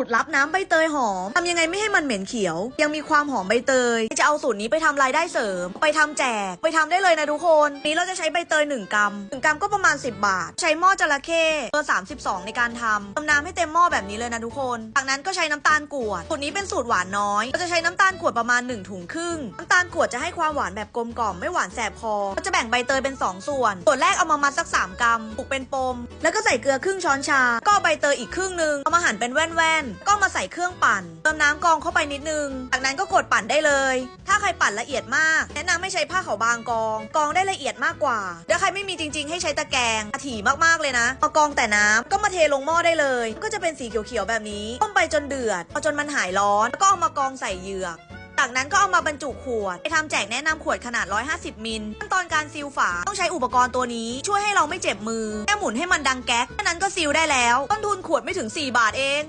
สูตรลับน้ำใบเตยหอมทำยังไงไม่ให้มันเหม็นเขียว ยังมีความหอมใบเตย จะเอาสูตรนี้ไปทำรายได้เสริม ไปทำแจก ไปทำได้เลยนะทุกคน นี้เราจะใช้ใบเตย 1กรัม1กรัมก็ประมาณ 10 บาท ใช้หม้อจระเข้เบอร์32 ในการทำเติมน้ำให้เต็มหม้อแบบนี้เลยนะทุกคน จากนั้นก็ใช้น้ำตาลกวด สูตรนี้เป็นสูตรหวานน้อยเราจะใช้น้ำตาลกวดประมาณ 1 ถุงครึ่ง น้ำตาลกวดจะให้ความหวานแบบกลมกล่อมไม่หวานแสบคอเราจะแบ่งใบเตยเป็น 2 ส่วน ส่วนแรกเอามามัดสัก 3กรัมปลูกเป็นปม แล้วก็ใส่เกลือครึ่งช้อนชา ก็ใบเตยอีกครึ่งหนึงเอามาหั่นเป็นแว่นก็มาใส่เครื่องปั่น เติมน้ำกองเข้าไปนิดนึง จากนั้นก็กดปั่นได้เลย ถ้าใครปั่นละเอียดมาก แนะนำให้ใช้ผ้าขาวบางกอง กองได้ละเอียดมากกว่าถ้าใครไม่มีจริง ๆ ให้ใช้ตะแกรงถี่มากๆเลยนะพอกองแต่น้ำก็มาเทลงหม้อได้เลย ก็จะเป็นสีเขียวๆแบบนี้ต้มไปจนเดือดพอจนมันหายร้อนแล้วก็เอามากองใส่เหยือกจากนั้นก็เอามาบรรจุขวด ไปทำแจกแนะนำขวดขนาด 150 มิลขั้นตอนการซีลฝา ต้องใช้อุปกรณ์ตัวนี้ ช่วยให้เราไม่เจ็บมือ แค่หมุนให้มันดังแก๊กแค่นั้นก็ซีลได้แล้ว ต้นทุนขวดไม่ถึง 4 บาทเอง